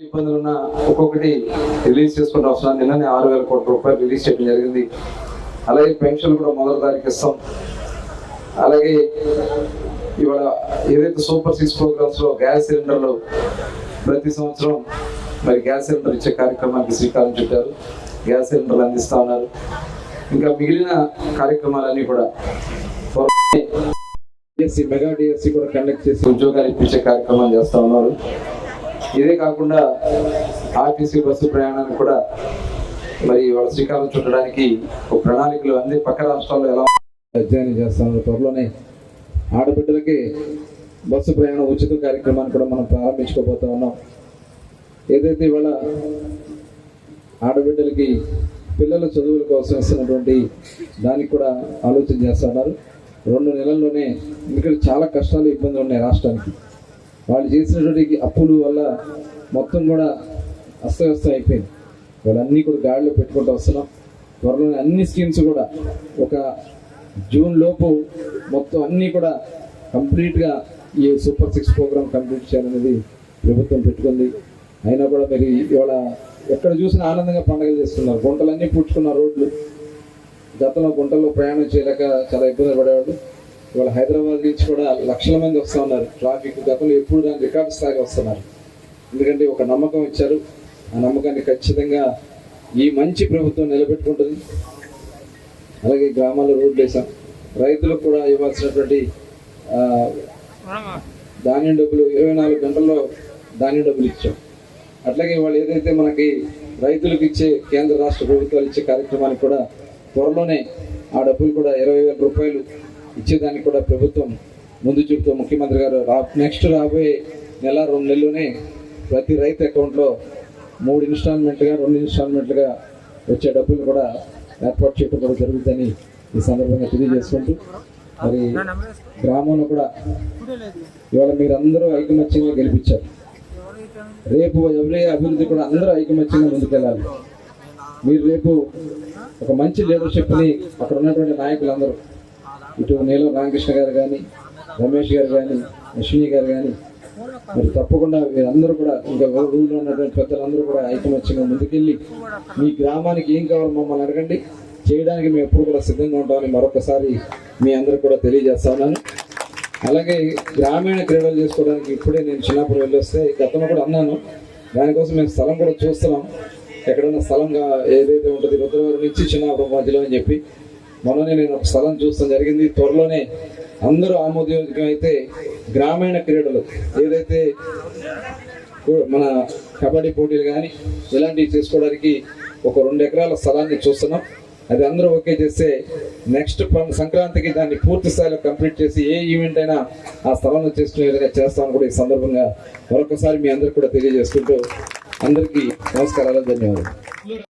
ఇబ్బందులు ఉన్న ఒక్కొక్కటి రిలీజ్ చేసుకుంటూ వస్తున్నాను నిన్ననే ఆరు వేల కోట్ల రూపాయలు రిలీజ్ చేయడం జరిగింది. అలాగే పెన్షన్ కూడా మొదటి తారీఖు ఇస్తాం. అలాగే ఇవాళ ఏదైతే సూపర్ సిక్స్ ప్రోగ్రామ్స్లో గ్యాస్ సిలిండర్లు ప్రతి సంవత్సరం మరి గ్యాస్ సిలిండర్ ఇచ్చే కార్యక్రమానికి శ్రీకారం చుట్టారు. గ్యాస్ సిలిండర్లు అందిస్తా ఉన్నారు. ఇంకా మిగిలిన కార్యక్రమాలన్నీ కూడా మెగా డిఎస్సి కూడా కండక్ట్ చేసి ఉద్యోగాలు ఇప్పించే కార్యక్రమాలు చేస్తా ఉన్నారు. ఇదే కాకుండా ఆర్టీసీ బస్సు ప్రయాణానికి కూడా మరి వాళ్ళ శ్రీకారం చుట్టడానికి ఒక ప్రణాళికలు అన్ని పక్క రాష్ట్రాల్లో ఎలా అధ్యయనం చేస్తామని త్వరలోనే ఆడబిడ్డలకి బస్సు ప్రయాణం ఉచిత కార్యక్రమాన్ని కూడా మనం ప్రారంభించుకోబోతా ఉన్నాం. ఏదైతే ఇవాళ ఆడబిడ్డలకి పిల్లల చదువుల కోసం ఇస్తున్నటువంటి దానికి కూడా ఆలోచన చేస్తున్నారు రెండు నెలల్లోనే ఇక్కడ చాలా కష్టాలు ఇబ్బందులు ఉన్నాయి రాష్ట్రానికి. వాళ్ళు చేసినటువంటి అప్పులు వల్ల మొత్తం కూడా అస్తవ్యస్తం అయిపోయింది. వాళ్ళన్నీ కూడా గాడిలో పెట్టుకుంటూ వస్తున్నాం. త్వరలోనే అన్ని స్కీమ్స్ కూడా ఒక జూన్ లోపు మొత్తం అన్నీ కూడా కంప్లీట్గా ఈ సూపర్ సిక్స్ ప్రోగ్రామ్ కంప్లీట్ చేయాలనేది ప్రభుత్వం పెట్టుకుంది. అయినా కూడా మరి ఇవాళ ఎక్కడ చూసినా ఆనందంగా పండుగలు చేస్తున్నారు. గుంటలన్నీ పుచ్చుకున్న రోడ్లు. గతంలో గుంటల్లో ప్రయాణం చేయలేక చాలా ఇబ్బంది పడేవాళ్ళు. ఇవాళ హైదరాబాద్ నుంచి కూడా లక్షల మంది వస్తూ ఉన్నారు. ట్రాఫిక్ గతంలో ఎప్పుడు దాని రికార్డు స్థాయిలో వస్తున్నారు. ఎందుకంటే ఒక నమ్మకం ఇచ్చారు. ఆ నమ్మకాన్ని ఖచ్చితంగా ఈ మంచి ప్రభుత్వం నిలబెట్టుకుంటుంది. అలాగే గ్రామాల్లో రోడ్లు వేసాం రైతులకు కూడా ఇవ్వాల్సినటువంటి ధాన్యం డబ్బులు ఇరవై నాలుగు గంటల్లో ధాన్యం డబ్బులు ఇచ్చాం. అట్లాగే వాళ్ళు ఏదైతే మనకి రైతులకు ఇచ్చే కేంద్ర రాష్ట్ర ప్రభుత్వాలు ఇచ్చే కార్యక్రమానికి కూడా త్వరలోనే ఆ డబ్బులు కూడా ఇరవై వేల రూపాయలు ఇచ్చేదానికి కూడా ప్రభుత్వం ముందు చూపుతూ ముఖ్యమంత్రి గారు రా నెక్స్ట్ రాబోయే నెల రెండు నెలలోనే ప్రతి రైతు అకౌంట్లో మూడు ఇన్స్టాల్మెంట్గా రెండు ఇన్స్టాల్మెంట్లుగా వచ్చే డబ్బులు కూడా ఏర్పాటు చేయడం కూడా జరుగుతుందని ఈ సందర్భంగా తెలియజేసుకుంటూ మరి గ్రామంలో కూడా ఇవాళ మీరందరూ ఐకమత్యంగా గెలిపించారు రేపు ఎవరి అభివృద్ధి కూడా అందరూ ఐకమత్యంగా ముందుకెళ్ళాలి. మీరు రేపు ఒక మంచి లీడర్షిప్ని అక్కడ ఉన్నటువంటి నాయకులందరూ ఇటు నీలం రామకృష్ణ గారు కానీ రమేష్ గారు కానీ అశ్విని గారు కానీ మరి తప్పకుండా మీరందరూ కూడా ఇంకా ఊళ్ళో ఉన్నటువంటి పెద్దలందరూ కూడా ఐకమత్యంగా ముందుకెళ్ళి మీ గ్రామానికి ఏం కావాలో మమ్మల్ని అడగండి. చేయడానికి మేము ఎప్పుడు కూడా సిద్ధంగా ఉంటామని మరొకసారి మీ అందరూ కూడా తెలియజేస్తున్నాను అలాగే గ్రామీణ క్రీడలు చేసుకోవడానికి ఇప్పుడే నేను చిన్నప్పుడు వెళ్ళొస్తే గతంలో కూడా అన్నాను. దానికోసం మేము స్థలం కూడా చూస్తున్నాం. ఎక్కడన్నా స్థలంగా ఏదైతే ఉంటుంది రుద్రవారి నుంచి చిన్నప్పుడు మధ్యలో అని చెప్పి మొన్ననే నేను ఒక స్థలం చూస్తాం జరిగింది. త్వరలోనే అందరూ ఆమోదయోగ్యం అయితే గ్రామీణ క్రీడలు ఏదైతే మన కబడ్డీ పోటీలు కానీ ఇలాంటివి చేసుకోవడానికి ఒక రెండు ఎకరాల స్థలాన్ని చూస్తున్నాం. అది అందరూ ఓకే చేస్తే నెక్స్ట్ సంక్రాంతికి దాన్ని పూర్తి స్థాయిలో కంప్లీట్ చేసి ఏ ఈవెంట్ అయినా ఆ స్థలంలో చేసుకునే విధంగా చేస్తామని కూడా ఈ సందర్భంగా మరొకసారి మీ అందరికి కూడా తెలియజేసుకుంటూ అందరికీ నమస్కారాలు ధన్యవాదాలు.